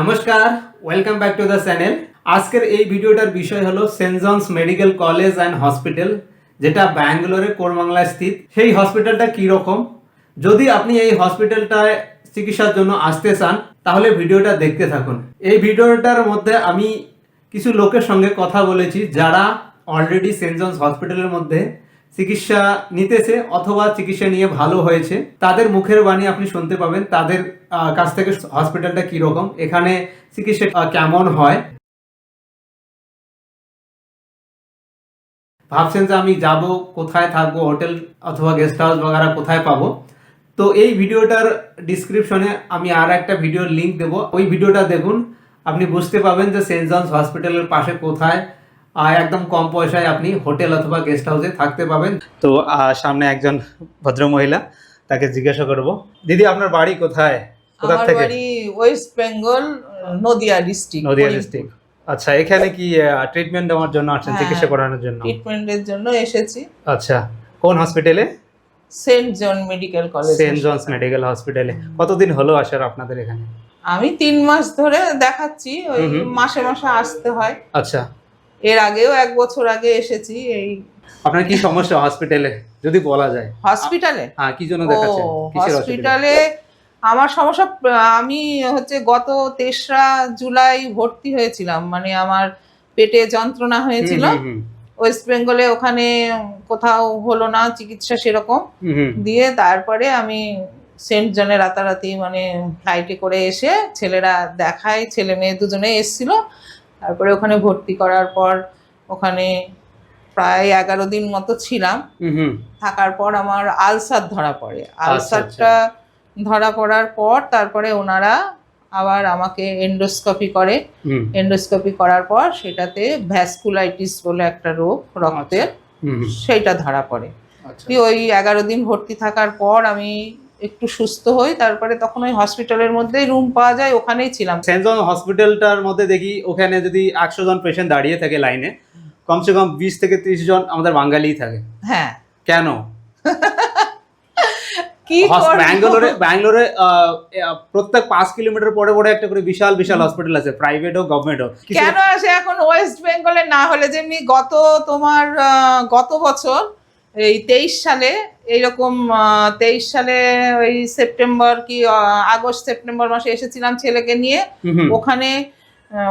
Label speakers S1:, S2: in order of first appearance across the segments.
S1: নমস্কার welcome back to the channel আজকের এই ভিডিওটার বিষয় হলো Saint John's medical college and hospital, যেটা ব্যাঙ্গালোরে কোরবাংলায় স্থিত। সেই হসপিটালটা কী রকম? যদি আপনি এই হসপিটালটায় চিকিৎসার জন্য আসতে চান, তাহলে ভিডিওটা দেখতে থাকুন। এই ভিডিওটার মধ্যে আমি কিছু লোকের সঙ্গে কথা বলেছি যারা অলরেডি সেন্ট জনস হসপিটালের মধ্যে চিকিৎসা নিতেছে অথবা চিকিৎসা নিয়ে ভালো হয়েছে। তাদের মুখের বাণী আপনি শুনতে পাবেন। তাদের কাছ থেকে হসপিটালটা কীরকম এখানে চিকিৎসা কেমন হয়? ভাবছেন যে আমি যাব, কোথায় থাকব? হোটেল অথবা গেস্ট হাউস বাগারা কোথায় পাবো? তো এই ভিডিওটার ডিসক্রিপশনে আমি আর একটা ভিডিওর লিংক দেবো। ওই ভিডিওটা দেখুন, আপনি বুঝতে পাবেন যে সেন্ট জনস হসপিটালের পাশে কোথায় একদম কম পয়সায় আপনি হোটেল অথবা গেস্ট হাউসে থাকতে পাবেন তো সামনে একজন ভদ্র মহিলা তাকে জিজ্ঞাসা করব দিদি আপনার বাড়ি কোথায়? কোথা
S2: আমার
S1: থেকে?
S2: বাড়ি West Bengal Nadia district
S1: Nadia district আচ্ছা এখানে কি ট্রিটমেন্ট দেওয়ার জন্য আসছেন
S2: হ্যাঁ।
S1: চিকিৎসা করানোর জন্য?
S2: ট্রিটমেন্টের জন্য এসেছি।
S1: আচ্ছা কোন হসপিটালে
S2: Saint John medical college
S1: Saint John's medical হসপিটালে কতদিন হলো আসার আপনাদের এখানে?
S2: আমি তিন মাস ধরে দেখাচ্ছি ওই। মাসে মাসে আসতে হয়।
S1: আচ্ছা।
S2: এর আগেও এক বছর আগে এসেছি এই
S1: আপনার কি সমস্যা হসপিটালে যদি বলা যায়।
S2: হসপিটালে
S1: হ্যাঁ কি জন্য দেখাচ্ছেন?
S2: হসপিটালে আমার সমস্যা আমি হচ্ছে গত তেসরা জুলাই ভর্তি হয়েছিলাম মানে আমার পেটে যন্ত্রণা হয়েছিল। ওয়েস্ট বেঙ্গলে ওখানে কোথাও হলো না চিকিৎসা সেরকম। দিয়ে তারপরে আমি সেন্ট জনে রাতারাতি মানে ফ্লাইটে করে এসে ছেলেরা দেখায় ছেলে মেয়ে দুজনে এসছিল। তারপরে ওখানে ভর্তি করার পর ওখানে প্রায় এগারো দিন মতো ছিলাম। থাকার পর আমার আলসার ধরা পড়ে।
S1: আচ্ছা,
S2: আলসারটা ধরা পড়ার পর তারপরে ওনারা আবার আমাকে এন্ডোস্কোপি করে। এন্ডোস্কোপি করার পর সেটাতে ভ্যাসকুলাইটিস বলে একটা রোগ রক্তের
S1: হুম, হুম,
S2: সেইটা ধরা পড়ে।
S1: আচ্ছা।
S2: ওই এগারো দিন ভর্তি থাকার পর আমি একটু সুস্থ হই তারপরে তখন ওই হসপিটালের মধ্যেই রুম পাওয়া যায় ওখানেই ছিলাম।
S1: সেন্ট জন হসপিটালটার মধ্যে দেখি ওখানে যদি একশো জন পেশেন্ট দাঁড়িয়ে থাকে লাইনে কমসে কম বিশ থেকে ত্রিশ জন আমাদের বাঙালিই থাকে।
S2: হ্যাঁ।
S1: কেন?
S2: কি
S1: ব্যাঙ্গালোরে ব্যাঙ্গালোরে প্রত্যেক পাঁচ কিলোমিটার পরে পরে একটা করে বিশাল বিশাল হসপিটাল আছে প্রাইভেট হোক গভর্নমেন্ট হোক
S2: কেন আসে এখন ওয়েস্ট বেঙ্গলে না হলে যেমনি গত তোমার গত বছর এই তেইশ সালে এইরকম তেইশ সালে ওই সেপ্টেম্বর কি আগস্ট সেপ্টেম্বর মাসে এসেছিলাম ছেলেকে নিয়ে। ওখানে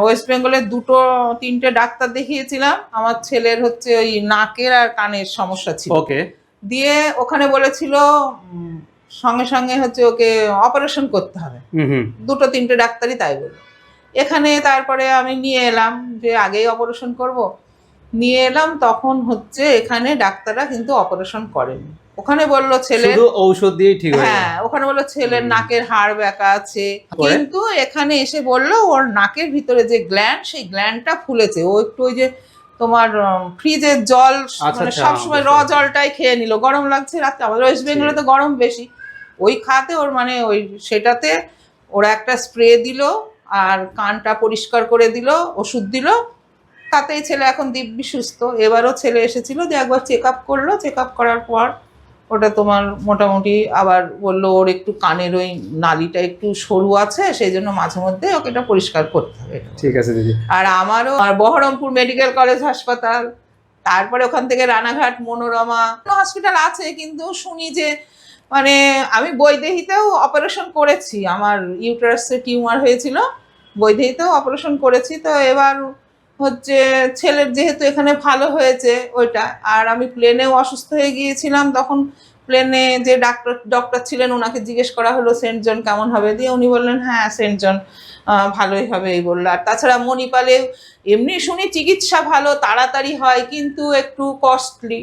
S2: ওয়েস্ট বেঙ্গলে দুটো তিনটে ডাক্তার দেখিয়েছিলাম। আমার ছেলের হচ্ছে ওই নাকের আর কানের সমস্যা ছিল।
S1: ওকে।
S2: দিয়ে ওখানে বলেছিল সঙ্গে সঙ্গে হচ্ছে ওকে অপারেশন করতে হবে। দুটো তিনটে ডাক্তারই তাই বলল। এখানে তারপরে আমি নিয়ে এলাম যে আগেই অপারেশন করব। নিয়ে এলাম তখন হচ্ছে এখানে ডাক্তাররা কিন্তু অপারেশন করেনি। ওখানে বলল ছেলে
S1: শুধু ঔষধ দিয়েই ঠিক হ্যাঁ
S2: ওখানে বলল ছেলের নাকের হাড় ব্যাকা আছে। কিন্তু এখানে এসে বলল ওর নাকের ভিতরে যে গ্ল্যান্ড সেই গ্ল্যান্ডটা ফুলেছে। ও একটু ওই যে তোমার ফ্রিজের জল
S1: আচ্ছা,
S2: মানে
S1: আচ্ছা,
S2: সবসময় র জলটাই খেয়ে নিল। গরম লাগছে রাতে। আমাদের ওয়েস্ট বেঙ্গলে তো গরম বেশি। ওই খাতে ওর মানে ওই সেটাতে ওরা একটা স্প্রে দিল আর কানটা পরিষ্কার করে দিল ওষুধ দিল। তাতেই ছেলে এখন দিব্যি সুস্থ। এবারও ছেলে এসেছিল যে একবার চেক আপ করল। চেক আপ করার পর ওটা তোমার মোটামুটি আবার বলল ওর একটু কানের ওই নালিটা একটু সরু আছে সেই জন্য মাঝে মধ্যে ওকে এটা পরিষ্কার করতে হবে।
S1: ঠিক আছে দিদি।
S2: আর আমারও আর বহরমপুর মেডিকেল কলেজ হাসপাতাল তারপরে ওখান থেকে রানাঘাট মনোরমা হসপিটাল আছে কিন্তু শুনি যে মানে আমি বৈদেহিতেও অপারেশন করেছি আমার ইউটারাসে টিউমার হয়েছিল বৈদেহিতেও অপারেশন করেছি তো এবার হচ্ছে ছেলের যেহেতু এখানে ভালো হয়েছে ওইটা আর আমি প্লেনেও অসুস্থ হয়ে গিয়েছিলাম তখন প্লেনে যে ডাক্তার ডক্টর ছিলেন ওনাকে জিজ্ঞেস করা হলো সেন্ট জন কেমন হবে দিয়ে উনি বললেন হ্যাঁ সেন্ট জন ভালোই হবে এই বলল আর তাছাড়া মণিপালে এমনি শুনি চিকিৎসা ভালো তাড়াতাড়ি হয় কিন্তু একটু কস্টলি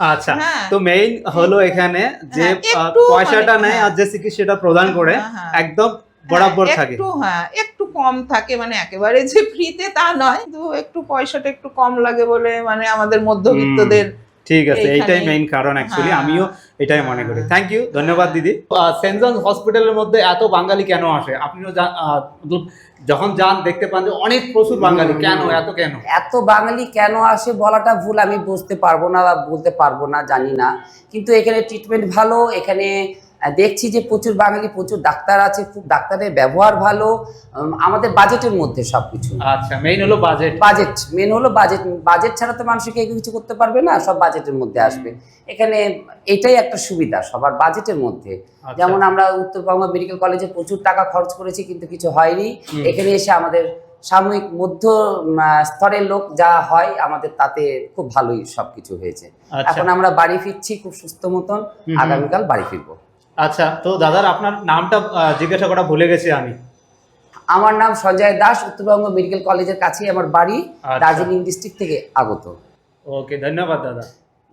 S1: আচ্ছা
S2: হ্যাঁ
S1: তো মেইন হলো এখানে যে
S2: হ্যাঁ,
S1: আহ,
S2: একটু
S1: পয়সাটা
S2: মানে,
S1: নেয় আর
S2: হ্যাঁ।
S1: যে চিকিৎসাটা প্রদান করে। একদম বরাবর
S2: হ্যাঁ,
S1: থাকে।
S2: একটু হ্যাঁ একটু কম থাকে মানে একেবারে যে ফ্রিতে তা নয়। কিন্তু একটু পয়সাটা একটু কম লাগে বলে মানে আমাদের মধ্যবিত্তদের
S1: ঠিক আছে এইটাই মেইন কারণ অ্যাকচুয়ালি। আমিও এটাই মনে করি। থ্যাংক ইউ ধন্যবাদ দিদি। সেন্ট জনস হসপিটালের মধ্যে এত বাঙালি কেন আসে? আপনিও যখন যান দেখতে পান যে অনেক প্রচুর বাঙালি। কেন এত কেন?
S3: এত বাঙালি কেন আসে বলাটা ভুল আমি বুঝতে পারব না বা বলতে পারব না জানি না। কিন্তু এখানে ট্রিটমেন্ট ভালো এখানে দেখছি যে প্রচুর বাঙালি প্রচুর ডাক্তার আছে খুব ডাক্তারের ব্যবহার ভালো। আমাদের বাজেটের মধ্যে সবকিছু।
S1: আচ্ছা মেইন হলো বাজেট
S3: বাজেট মেন হলো বাজেট বাজেট ছাড়া তো মানুষ কেউ কিছু করতে পারবে না সব বাজেটের মধ্যে আসবে। এখানে এটাই একটা সুবিধা সবার বাজেটের মধ্যে।
S1: আচ্ছা।
S3: যেমন আমরা উত্তরবঙ্গ মেডিকেল কলেজে প্রচুর টাকা খরচ করেছি কিন্তু কিছু হয়নি। এখানে এসে আমাদের সাময়িক মধ্য স্তরের লোক যা হয় আমাদের তাতে খুব ভালোই সবকিছু হয়েছে।
S1: আচ্ছা।
S3: এখন আমরা বাড়ি ফিরছি খুব সুস্থ মতন। আগামীকাল বাড়ি ফিরবো।
S1: আচ্ছা তো দাদার আপনার নামটা জিজ্ঞাসা করা ভুলে গেছি আমি।
S3: আমার নাম সঞ্জয় দাস উত্তরবঙ্গ মেডিকেল কলেজের কাছেই আমার বাড়ি
S1: আচ্ছা।
S3: দার্জিলিং ডিস্ট্রিক্ট থেকে আগত।
S1: ওকে ধন্যবাদ দাদা।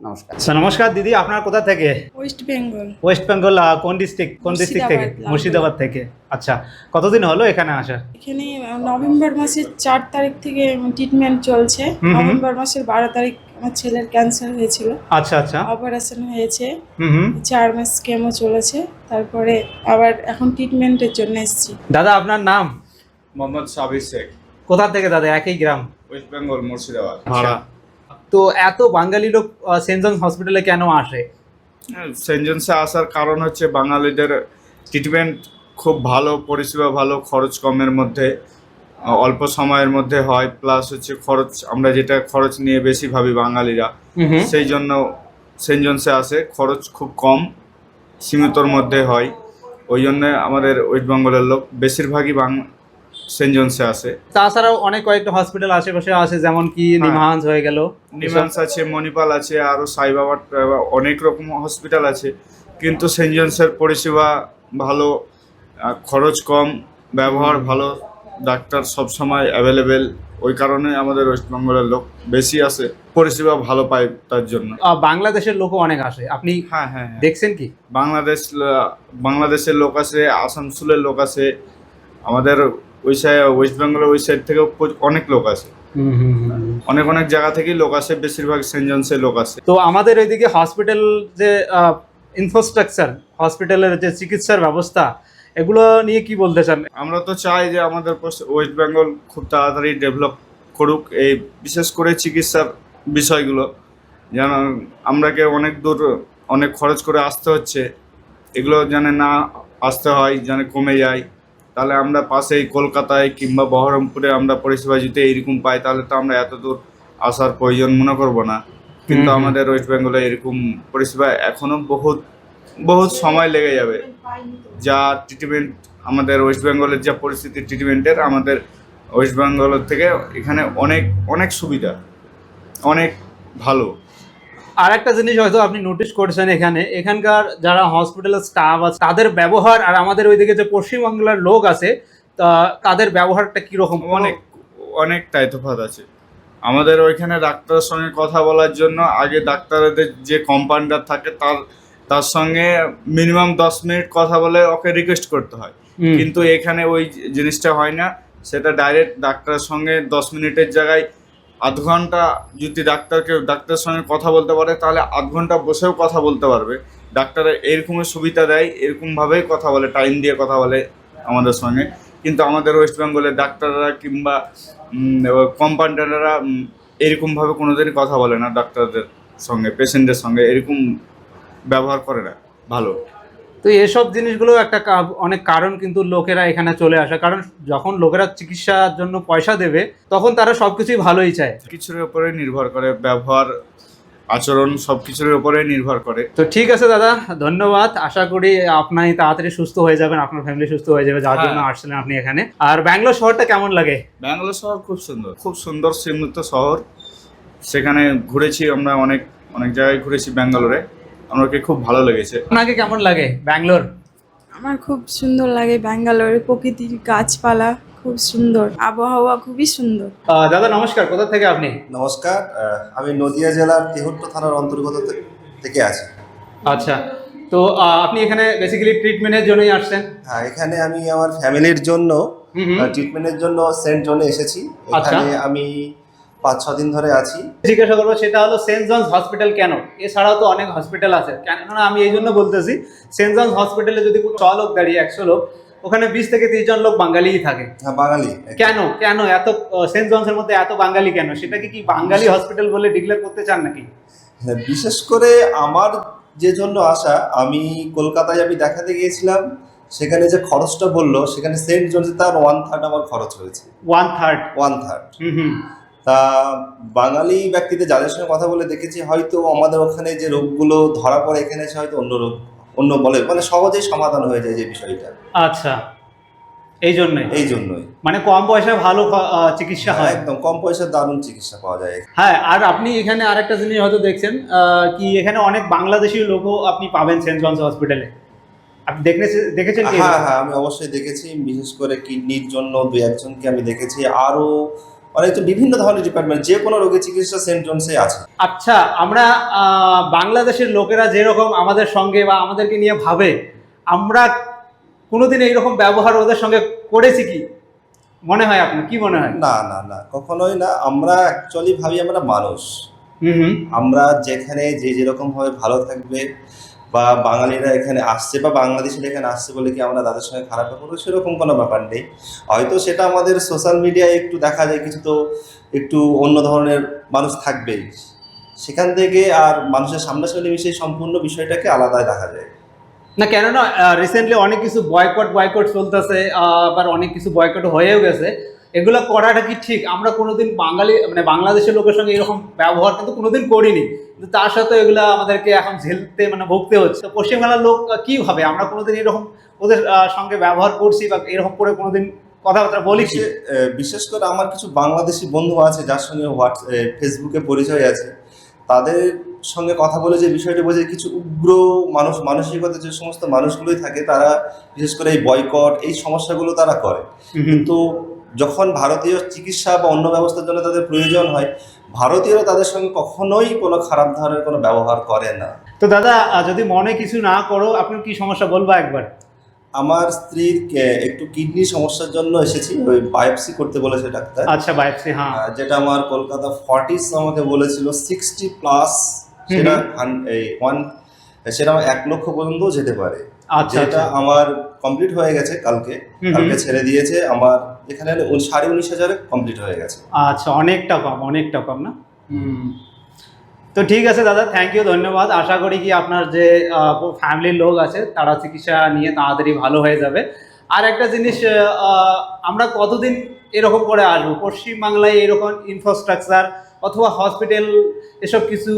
S3: নমস্কার।
S1: আচ্ছা নমস্কার দিদি আপনার কোথা থেকে?
S4: ওয়েস্ট বেঙ্গল
S1: ওয়েস্ট বেঙ্গল কোন ডিস্ট্রিক্ট কোন ডিস্ট্রিক্ট থেকে?
S4: মুর্শিদাবাদ,
S1: থেকে। আচ্ছা কতদিন হলো এখানে আসা?
S4: এখানে নভেম্বর মাসের চার তারিখ থেকে ট্রিটমেন্ট চলছে। নভেম্বর মাসের বারো তারিখ আমার ছেলের ক্যান্সার হয়েছিল।
S1: আচ্ছা আচ্ছা।
S4: অপারেশন হয়েছে।
S1: হুম হুম।
S4: চার মাস কেমো চলেছে। তারপরে আবার এখন ট্রিটমেন্টের জন্য এসেছি।
S1: দাদা আপনার নাম?
S5: মোহাম্মদ সাবির শেখ।
S1: কোথা থেকে দাদা? একই গ্রাম?
S5: ওয়েস্ট বেঙ্গল মুর্শিদাবাদ।
S1: ভাড়া। তো এত বাঙালি লোক সেন্ট জনস হসপিটালে কেন আসে?
S5: সেন্ট জনসে আসার কারণ হচ্ছে বাঙালিদের ট্রিটমেন্ট খুব ভালো পরিষেবা ভালো খরচ কমের মধ্যে। অল্প সময়ের মধ্যে হয় প্লাস হচ্ছে খরচ আমরা যেটা খরচ নিয়ে বেশি ভাবি বাঙালিরা সেই জন্য সেন্ট জনসে আসে খরচ খুব কম সীমিতর মধ্যে হয়। ওই জন্য আমাদের ওয়েস্ট বেঙ্গলের লোক বেশিরভাগই বাং সেন্ট জনসে আসে।
S1: তাছাড়াও অনেক কয়েকটা হসপিটাল আশেপাশে আছে যেমন কি
S5: হ্যাঁ।
S1: নিমহান্স হয়ে গেল।
S5: নিমান্স আছে মণিপাল আছে আরও সাইবাবার অনেক রকম হসপিটাল আছে। কিন্তু সেন্ট জনসের পরিষেবা ভালো খরচ কম ব্যবহার ভালো ডাক্তার সবসময় অ্যাভেলেবেল ওই কারণে আমাদের ওয়েস্ট বেঙ্গলের লোক বেশি আসে পরিষেবা ভালো পায় তার জন্য।
S1: বাংলাদেশের লোকও অনেক আসে। আপনি
S5: হ্যাঁ হ্যাঁ হ্যাঁ।
S1: দেখছেন কি?
S5: বাংলাদেশ বাংলাদেশের লোক আছে আসানসোলের লোক আছে আমাদের ওই সাইড ওয়েস্ট বেঙ্গলের ওই সাইড থেকেও অনেক লোক আছে। অনেক অনেক জায়গা থেকেই লোক আসে বেশিরভাগ সেন্ট জনসের লোক আসে।
S1: তো আমাদের ওইদিকে হসপিটাল যে ইনফ্রাস্ট্রাকচার হসপিটালের যে চিকিৎসার ব্যবস্থা এগুলো নিয়ে কি বলতে চান?
S5: আমরা তো চাই যে আমাদের ওয়েস্ট বেঙ্গল খুব তাড়াতাড়ি ডেভেলপ করুক। এই বিশেষ করে চিকিৎসার বিষয়গুলো। যেন আমরাকে অনেক দূর অনেক খরচ করে আসতে হচ্ছে। এগুলো যেন না আসতে হয় যেন কমে যায়। তাহলে আমরা পাশেই কলকাতায় কিংবা বহরমপুরে আমরা পরিষেবা যদি এইরকম পাই তাহলে তো আমরা এত দূর আসার প্রয়োজন মনে করব না। কিন্তু। আমাদের ওয়েস্ট বেঙ্গলে এরকম পরিষেবা এখনও বহুত বহুত সময় লেগে যাবে। যা ট্রিটমেন্ট আমাদের ওয়েস্ট বেঙ্গলের যা পরিস্থিতি ট্রিটমেন্টের আমাদের ওয়েস্ট বেঙ্গলের থেকে এখানে অনেক অনেক সুবিধা অনেক ভালো।
S1: আর একটা জিনিস হয়তো আপনি নোটিশ করেছেন এখানে এখানকার যারা হসপিটালের স্টাফ আছে তাদের ব্যবহার আর আমাদের ওইদিকে যে পশ্চিমবাংলার লোক আছে তা তাদের ব্যবহারটা কীরকম?
S5: অনেক অনেকটাই তফাৎ আছে। আমাদের ওইখানে ডাক্তারের সঙ্গে কথা বলার জন্য আগে ডাক্তারদের যে কম্পাউন্ডার থাকে তার তার সঙ্গে মিনিমাম দশ মিনিট কথা বলে ওকে রিকোয়েস্ট করতে হয়। কিন্তু এখানে ওই জিনিসটা হয় না। সেটা ডাইরেক্ট ডাক্তারের সঙ্গে দশ মিনিটের জায়গায় আধ ঘণ্টা যদি ডাক্তারকে ডাক্তারের সঙ্গে কথা বলতে পারে তাহলে আধ ঘণ্টা বসেও কথা বলতে পারবে। ডাক্তারের এরকমের সুবিধা দেয় এরকমভাবেই কথা বলে টাইম দিয়ে কথা বলে আমাদের সঙ্গে। কিন্তু আমাদের ওয়েস্ট বেঙ্গলের ডাক্তাররা কিংবা কম্পাউন্ডাররা এরকমভাবে কোনোদিনই কথা বলে না ডাক্তারদের সঙ্গে পেশেন্টের সঙ্গে। এরকম ব্যবহার করে না। ভালো।
S1: তো এসব জিনিসগুলো একটা অনেক কারণ কিন্তু লোকেরা এখানে চলে আসে। কারণ যখন লোকেরা চিকিৎসার জন্য পয়সা দেবে তখন তারা সবকিছুই ভালোই চায়।
S5: কিছুর উপরে নির্ভর করে ব্যবহার আচরণ সব কিছুর উপরে নির্ভর করে।
S1: তো ঠিক আছে দাদা ধন্যবাদ। আশা করি আপনি তাড়াতাড়ি সুস্থ হয়ে যাবেন আপনার ফ্যামিলি সুস্থ হয়ে যাবে যার
S5: হ্যাঁ।
S1: জন্য আসছিলেন আপনি এখানে। আর ব্যাঙ্গালোর শহরটা কেমন লাগে?
S5: ব্যাঙ্গালোর শহর খুব সুন্দর। খুব সুন্দর শ্রীমুক্ত শহর। সেখানে ঘুরেছি আমরা অনেক অনেক জায়গায় ঘুরেছি ব্যাঙ্গালোরে। আমাকে খুব ভালো লেগেছে।
S1: আপনাকে কেমন লাগে ব্যাঙ্গালোর?
S4: আমার খুব সুন্দর লাগে ব্যাঙ্গালোরে প্রকৃতির গাছপালা খুব সুন্দর আবহাওয়া খুবই সুন্দর।
S1: দাদা নমস্কার কোথা থেকে আপনি?
S6: নমস্কার আমি নদিয়া জেলার তেহট্ট থানার অন্তর্গত থেকে আছি।
S1: আচ্ছা তো আপনি এখানে বেসিক্যালি ট্রিটমেন্টের জন্যই আসছেন?
S6: হ্যাঁ এখানে আমি আমার ফ্যামিলির জন্য। ট্রিটমেন্টের জন্য সেন্ট জোনে এসেছি।
S1: আচ্ছা।
S6: এখানে আমি পাঁচ ছ দিন ধরে আছি।
S1: জিজ্ঞাসা করব সেটা হলো সেন্ট জনস হসপিটাল কেন? এছাড়াও তো অনেক হসপিটাল আছে। কেননা আমি এই জন্য বলতেছি সেন্ট জনস হসপিটালে যদি ছ লোক দাঁড়িয়ে একশো লোক ওখানে বিশ থেকে তিরিশ জন লোক বাঙালিই থাকে।
S6: হ্যাঁ বাঙালি
S1: কেন? কেন? এত সেন্ট জনসের মধ্যে এত বাঙালি কেন? সেটাকে কি বাঙালি হসপিটাল বলে ডিক্লেয়ার করতে চান নাকি?
S6: হ্যাঁ, বিশেষ করে আমার যে জন্য আসা আমি কলকাতায় আমি দেখাতে গিয়েছিলাম সেখানে যে খরচটা বলল সেখানে সেন্ট জনসে তার ওয়ান থার্ড আমার খরচ হয়েছে।
S1: One third
S6: one third
S1: hmm hmm.
S6: তা বাঙালি ব্যক্তিদের যাদের সঙ্গে কথা বলে দেখেছি হয়তো আমাদের ওখানে যে রোগগুলো ধরা পড়ে এখানে এসে হয়তো অন্য রোগ অন্য বলে মানে সহজেই সমাধান হয়ে যায় যে বিষয়টা।
S1: আচ্ছা। এই জন্যই
S6: এই জন্যই।
S1: মানে কম পয়সায় ভালো চিকিৎসা হয়?
S6: একদম। কম পয়সার দারুণ চিকিৎসা পাওয়া যায়।
S1: হ্যাঁ আর আপনি এখানে আরেকটা জিনিস হয়তো দেখছেন কি এখানে অনেক বাংলাদেশি লোকও আপনি পাবেন সেন্ট জনস হসপিটালে। আপনি দেখেছেন
S6: হ্যাঁ হ্যাঁ আমি অবশ্যই দেখেছি। বিশেষ করে কিডনির জন্য দু একজনকে আমি দেখেছি। আরও অনেক বিভিন্ন ধরনের ডিপার্টমেন্ট যে কোনো রোগের চিকিৎসা সেন্ট জনসে আছে।
S1: আচ্ছা আমরা বাংলাদেশের লোকেরা যেরকম আমাদের সঙ্গে বা আমাদেরকে নিয়ে ভাবে আমরা কোনোদিন এইরকম ব্যবহার ওদের সঙ্গে করেছি কি? মনে হয় আপনার কি মনে হয়?
S6: না না না কখনোই না। আমরা অ্যাকচুয়ালি ভাবি আমরা মানুষ।
S1: হুম হুম।
S6: আমরা যেখানে যে যেরকম ভাবে ভালো থাকবে বা বাঙালিরা এখানে আসছে বা বাংলাদেশিরা এখানে আসছে বলে কি আমরা তাদের সঙ্গে খারাপ করব? সেরকম কোনো ব্যাপার নেই। হয়তো সেটা আমাদের সোশ্যাল মিডিয়ায় একটু দেখা যায়, কিছু তো একটু অন্য ধরনের মানুষ থাকবেই। সেখান থেকে আর মানুষের সামনাসামনি মিশে সম্পূর্ণ বিষয়টাকে আলাদা দেখা যায়।
S1: না, কেননা রিসেন্টলি অনেক কিছু বয়কট বয়কট চলতেছে আবার অনেক কিছু বয়কট হয়েও গেছে। এগুলো করাটা কি ঠিক? আমরা কোনোদিন বাঙালি মানে বাংলাদেশের লোকের সঙ্গে এরকম ব্যবহার কিন্তু কোনোদিন করিনি। কিন্তু তার সাথে এগুলো আমাদেরকে এখন ঝেলতে মানে ভুগতে হচ্ছে। তো পশ্চিমবাংলার লোক আহ, কি ভাবে? আমরা কোনোদিন এরকম ওদের সঙ্গে ব্যবহার করছি বা এরকম করে কোনোদিন কথাবার্তা বলি
S6: বিশেষ করে আমার কিছু বাংলাদেশি বন্ধু আছে যার সঙ্গে হোয়াটস আহ, ফেসবুকে পরিচয় আছে। তাদের সঙ্গে কথা বলে যে বিষয়টি বোঝে কিছু উগ্র মানুষ মানসিকতা যে সমস্ত মানুষগুলোই থাকে তারা বিশেষ করে এই বয়কট এই সমস্যাগুলো তারা করে। কিন্তু যখন ভারতীয় চিকিৎসা বা অন্য ব্যবস্থার জন্য তাদের প্রয়োজন হয় ভারতীয়রা তাদের সঙ্গে কখনোই কোনো খারাপ ধরনের কোনো ব্যবহার করে না।
S1: তো দাদা যদি মনে কিছু না করো আপনি কি সমস্যা বলব একবার?
S6: আমার স্ত্রীর একটু কিডনি সমস্যার জন্য এসেছি ওই বায়োপসি করতে বলেছে ডাক্তার।
S1: আচ্ছা বায়োপসি হ্যাঁ।
S6: যেটা আমার কলকাতা ফর্টিস আমাকে বলেছিল সিক্সটি প্লাস সেটা এই ওয়ান সেটা এক লক্ষ পর্যন্ত যেতে পারে।
S1: আচ্ছা
S6: যেটা
S1: আচ্ছা।
S6: আমার কমপ্লিট হয়ে গেছে কালকে। কালকে ছেড়ে দিয়েছে আমার এখানে উন- সাড়ে উনিশ হাজারে কমপ্লিট হয়ে গেছে।
S1: আচ্ছা অনেকটা কম অনেকটা কম না? হুম। তো ঠিক আছে দাদা থ্যাংক ইউ ধন্যবাদ। আশা করি কি আপনার যে ফ্যামিলির লোক আছে তারা চিকিৎসা নিয়ে তাড়াতাড়ি ভালো হয়ে যাবে। আর একটা জিনিস আহ, আমরা কতদিন এরকম করে আসব? পশ্চিমবাংলায় এরকম ইনফ্রাস্ট্রাকচার অথবা হসপিটাল এসব কিছু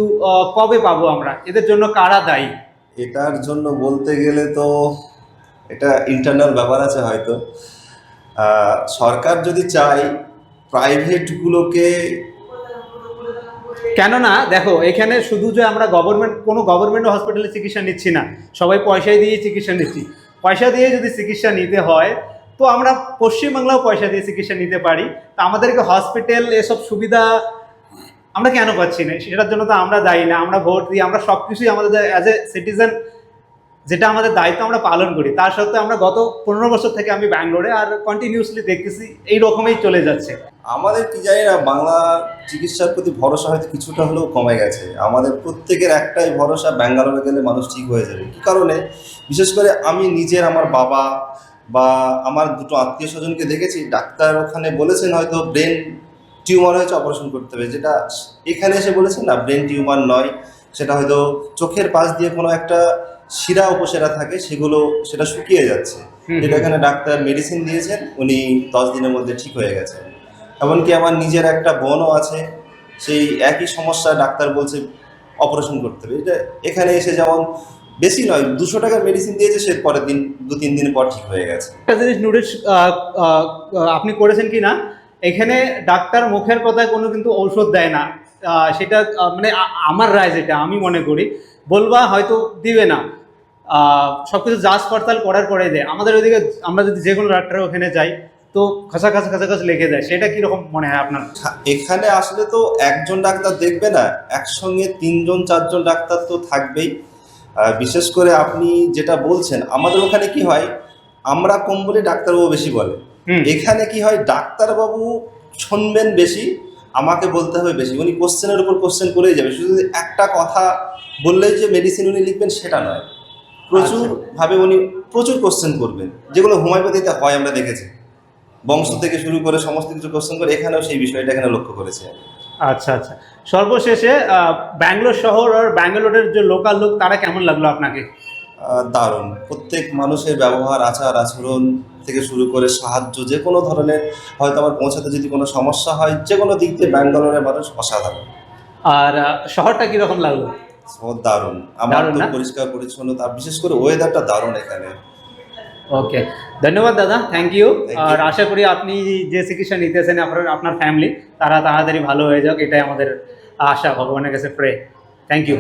S1: কবে পাবো আমরা? এদের জন্য কারা দায়ী?
S6: এটার জন্য বলতে গেলে তো এটা ইন্টারনাল ব্যাপার আছে হয়তো। সরকার যদি চায় প্রাইভেটগুলোকে
S1: কেননা, দেখো, এখানে শুধু যে আমরা গভর্নমেন্ট কোনো গভর্নমেন্ট হসপিটালে চিকিৎসা নিচ্ছি না। সবাই পয়সায় দিয়ে চিকিৎসা নিচ্ছি। পয়সা দিয়ে যদি চিকিৎসা নিতে হয়, তো আমরা পশ্চিমবাংলাও পয়সা দিয়ে চিকিৎসা নিতে পারি। তো আমাদেরকে হসপিটাল এসব সুবিধা আমরা কেন পাচ্ছি না? সেটার জন্য তো আমরা দায়ী না। আমরা ভোট দিই, আমরা সব কিছুই আমাদের অ্যাজ এ সিটিজেন যেটা আমাদের দায়িত্ব আমরা পালন করি। তার সত্ত্বেও আমরা গত পনেরো বছর থেকে আমি ব্যাঙ্গালোরে আর কন্টিনিউসলি দেখতেছি এই রকমই চলে যাচ্ছে।
S6: আমাদের কি জানি না, বাংলা চিকিৎসার প্রতি ভরসা হয়তো কিছুটা হলেও কমে গেছে। আমাদের প্রত্যেকের একটাই ভরসা, ব্যাঙ্গালোরে গেলে মানুষ ঠিক হয়ে যাবে। কী কারণে? বিশেষ করে আমি নিজের, আমার বাবা বা আমার দুটো আত্মীয় স্বজনকে দেখেছি, ডাক্তার ওখানে বলেছেন হয়তো ব্রেন টিউমার হয়েছে, অপারেশন করতে হবে। যেটা এখানে এসে বলেছেন না, ব্রেন টিউমার নয়, সেটা হয়তো চোখের পাশ দিয়ে কোনো একটা শিরা উপসেরা থাকে সেগুলো সেটা শুকিয়ে যাচ্ছে। যেটা এখানে ডাক্তার মেডিসিন দিয়েছেন উনি দশ দিনের মধ্যে ঠিক হয়ে গেছেন এমনকি আমার নিজের একটা বোনও আছে সেই একই সমস্যা ডাক্তার বলছে অপারেশন করতে হবে। এটা এখানে এসে যেমন বেশি নয় দুশো টাকার মেডিসিন দিয়েছে সে পরের দিন দু তিন দিন পর ঠিক হয়ে গেছে।
S1: একটা জিনিস নোটিস আপনি করেছেন কি না? এখানে ডাক্তার মুখের কথায় কোনো কিন্তু ঔষধ দেয় না। সেটা মানে আমার রায় যেটা আমি মনে করি বলবা হয়তো দিবে না। সব কিছু যাচ পড়তাল করার পরে দেয় আমাদের ওইদিকে আমরা যদি যে কোনো ডাক্তার ওখানে যাই তো খাসা খাসা খাসা খাসা লিখে দেয়। সেটা কীরকম মনে হয় আপনার?
S6: এখানে আসলে তো একজন ডাক্তার দেখবে না একসঙ্গে তিনজন চারজন ডাক্তার তো থাকবেই। বিশেষ করে আপনি যেটা বলছেন আমাদের ওখানে কি হয় আমরা কম বলে ডাক্তারবাবু বেশি বলে। এখানে কি হয় ডাক্তারবাবু শুনবেন বেশি আমাকে বলতে হবে বেশি। উনি কোশ্চেনের উপর কোশ্চেন করেই যাবে। শুধু একটা কথা বললেই যে মেডিসিন উনি লিখবেন সেটা নয়। প্রচুর ভাবে উনি প্রচুর কোশ্চেন করবেন। যেগুলো হোমিওপ্যাথিতে হয় আমরা দেখেছি। বংশ থেকে শুরু করে সমস্ত কিছু কোশ্চেন করে এখানেও সেই বিষয়টা এখানে লক্ষ্য করেছে
S1: আচ্ছা আচ্ছা। সর্বশেষে ব্যাঙ্গালোর শহর আর ব্যাঙ্গালোরের যে লোকাল লোক তারা কেমন লাগল আপনাকে?
S6: দারুণ। প্রত্যেক মানুষের ব্যবহার আচার আচরণ থেকে শুরু করে সাহায্য যে কোনো ধরনের হয়তো আমার পৌঁছাতে যদি কোনো সমস্যা হয় যে কোনো দিক দিয়ে ব্যাঙ্গালোরের মানুষ অসাধারণ।
S1: আর শহরটা কীরকম লাগল?
S6: দারুণ। আমার তো পরিষ্কার পরিচ্ছন্নতা আর বিশেষ করে ওয়েদারটা দারুণ এখানে।
S1: ওকে ধন্যবাদ দাদা থ্যাংক ইউ আর আশা করি আপনি যে চিকিৎসা নিতেছেন আপনার আপনার ফ্যামিলি তারা তাড়াতাড়ি ভালো হয়ে যাক এটাই আমাদের আশা ভগবানের কাছে প্রে থ্যাংক ইউ